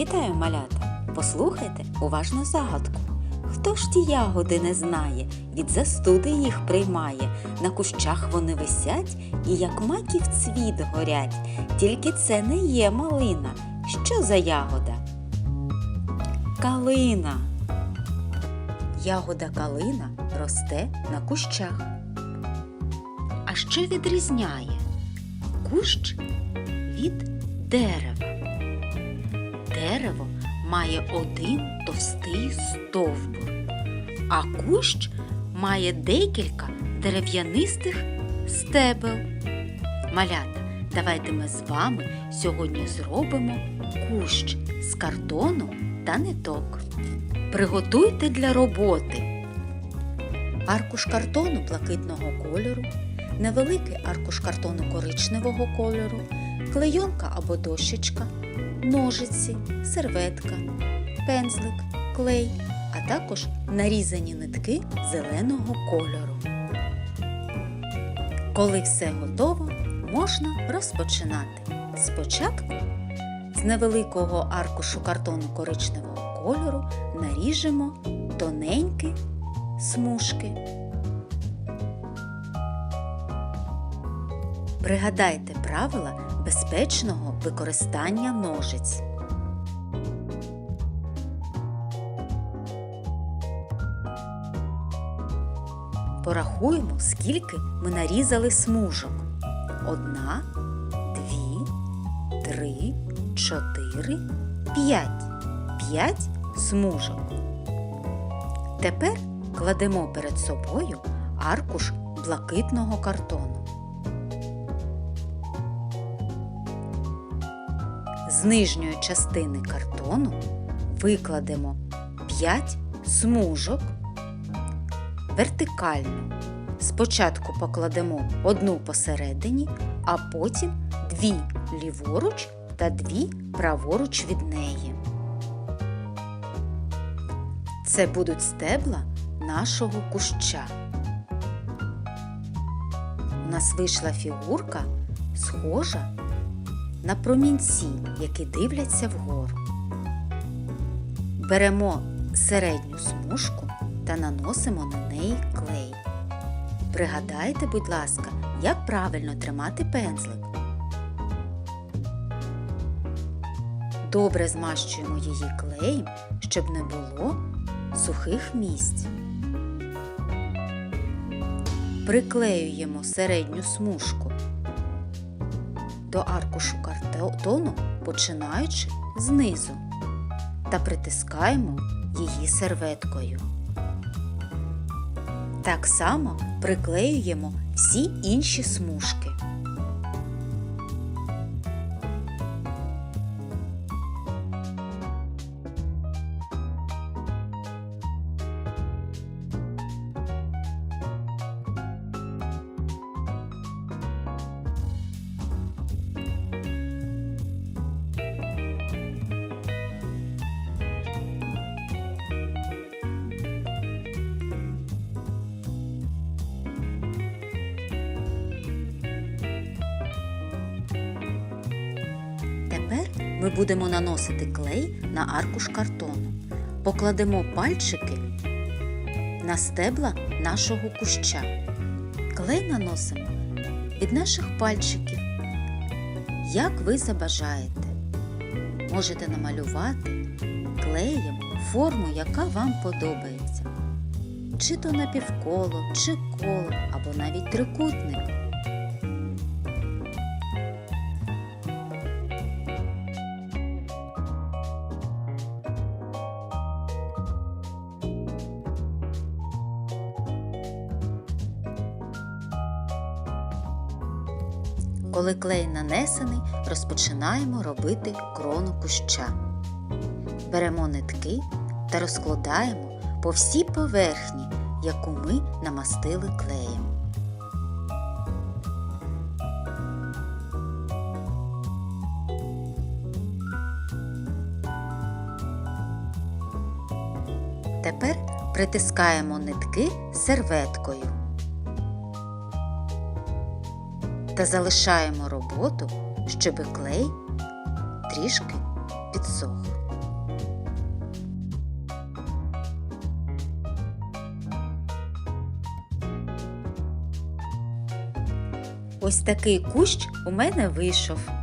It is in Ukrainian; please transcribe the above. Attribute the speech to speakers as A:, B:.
A: Вітаю, малята! Послухайте уважно загадку. Хто ж ті ягоди не знає, від застуди їх приймає, на кущах вони висять і як маків цвіт горять. Тільки це не є малина. Що за ягода? Калина. Ягода калина росте на кущах. А що відрізняє кущ від дерева? Дерево має один товстий стовбур, а кущ має декілька дерев'янистих стебел. Малята, давайте ми з вами сьогодні зробимо кущ з картону та ниток. Приготуйте для роботи аркуш картону блакитного кольору, невеликий аркуш картону коричневого кольору, клейонка або дощечка, ножиці, серветка, пензлик, клей, а також нарізані нитки зеленого кольору. Коли все готово, можна розпочинати. Спочатку з невеликого аркушу картону коричневого кольору наріжемо тоненькі смужки. Пригадайте правила безпечного використання ножиць. Порахуємо, скільки ми нарізали смужок. Одна, дві, три, чотири, п'ять. П'ять смужок. Тепер кладемо перед собою аркуш блакитного картону. З нижньої частини картону викладемо 5 смужок вертикально. Спочатку покладемо одну посередині, а потім дві ліворуч та дві праворуч від неї. Це будуть стебла нашого куща. У нас вийшла фігурка, схожа на промінці, які дивляться вгору. Беремо середню смужку та наносимо на неї клей. Пригадайте, будь ласка, як правильно тримати пензлик. Добре змащуємо її клеєм, щоб не було сухих місць. Приклеюємо середню смужку до аркушу картону, починаючи знизу, та притискаємо її серветкою. Так само приклеюємо всі інші смужки. Будемо наносити клей на аркуш картону. Покладемо пальчики на стебла нашого куща. Клей наносимо від наших пальчиків, як ви забажаєте. Можете намалювати клеєм форму, яка вам подобається. Чи то напівколо, чи коло, або навіть трикутник. Коли клей нанесений, розпочинаємо робити крону куща. Беремо нитки та розкладаємо по всій поверхні, яку ми намастили клеєм. Тепер притискаємо нитки серветкою. та залишаємо роботу, щоб клей трішки підсох. Ось такий кущ у мене вийшов.